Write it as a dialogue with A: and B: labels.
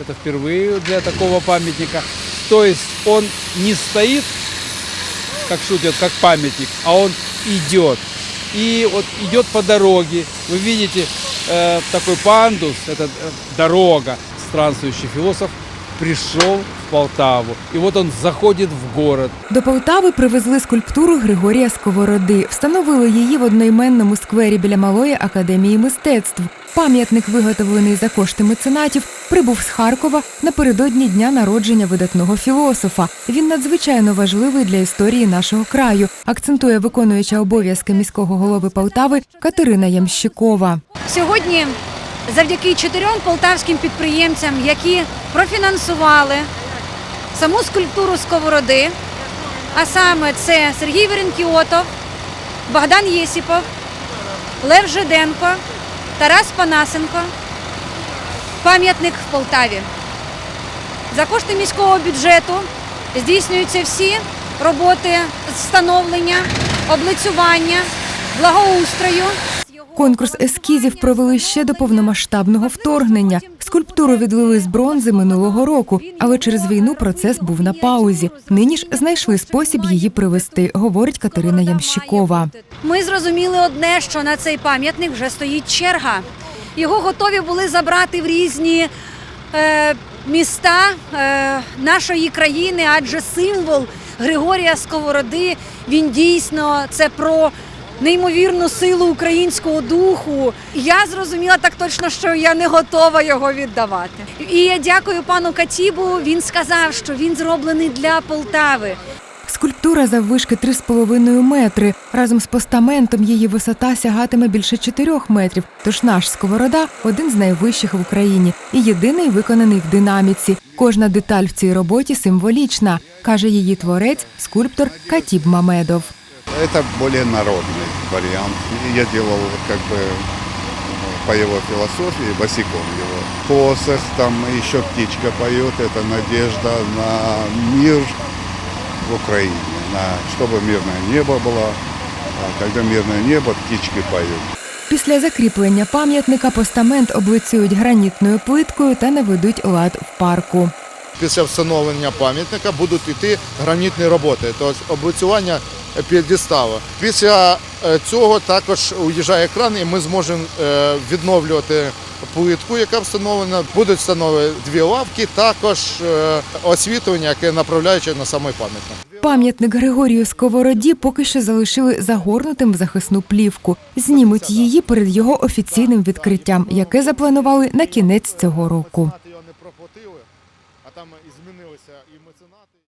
A: Это впервые для такого памятника. То есть он не стоит, как шутят, как памятник, а он идет. И вот идет по дороге. Вы видите э, такой пандус, это э, дорога. Странствующий философ пришел в Полтаву. И вот он заходит в город.
B: До Полтави привезли скульптуру Григорія Сковороди. Встановили її в одноіменному сквері біля Малої академії мистецтв. Пам'ятник, виготовлений за кошти меценатів, прибув з Харкова напередодні дня народження видатного філософа. Він надзвичайно важливий для історії нашого краю, акцентує виконуюча обов'язки міського голови Полтави Катерина Ямщикова.
C: Сьогодні, завдяки чотирьом полтавським підприємцям, які профінансували саму скульптуру сковороди, а саме це Сергій Веренкіотов, Богдан Єсіпов, Лев Жиденко, Тарас Панасенко, пам'ятник в Полтаві. За кошти міського бюджету здійснюються всі роботи з встановлення, облицювання, благоустрою.
B: Конкурс ескізів провели ще до повномасштабного вторгнення. Скульптуру відлили з бронзи минулого року, але через війну процес був на паузі. Нині ж знайшли спосіб її привезти, говорить Катерина Ямщикова.
C: Ми зрозуміли одне, що на цей пам'ятник вже стоїть черга. Його готові були забрати в різні е, міста е, нашої країни, адже символ Григорія Сковороди він дійсно це про. Неймовірну силу українського духу. Я зрозуміла так точно, що я не готова його віддавати. І я дякую пану Катібу. Він сказав, що він зроблений для Полтави.
B: Скульптура заввишки 3,5 метри. Разом з постаментом її висота сягатиме більше 4 метрів. Тож наш сковорода один з найвищих в Україні і єдиний виконаний в динаміці. Кожна деталь в цій роботі символічна, каже її творець, скульптор Катіб Мамедов.
D: Это более народный вариант. И Я делал как бы ну, по его философии, босиком его. Посох, там еще птичка поет, это надежда на мир в Украине, на, чтобы мирное небо было. А когда мирное небо, птички поют.
B: Після закріплення пам'ятника постамент облицюють гранітною плиткою та наведуть лад в парку.
E: Після встановлення пам'ятника будуть йти гранітні роботи, тобто облицювання п'єдесталу. Після е, цього також уїжджає кран, і ми зможемо е, відновлювати плитку, яка встановлена. Будуть встановлені дві лавки, також е, освітлення, яке направляюче на самий пам'ятник.
B: Пам'ятник Григорію Сковороді поки що залишили загорнутим в захисну плівку. Знімуть її перед його офіційним відкриттям, яке запланували на кінець цього року.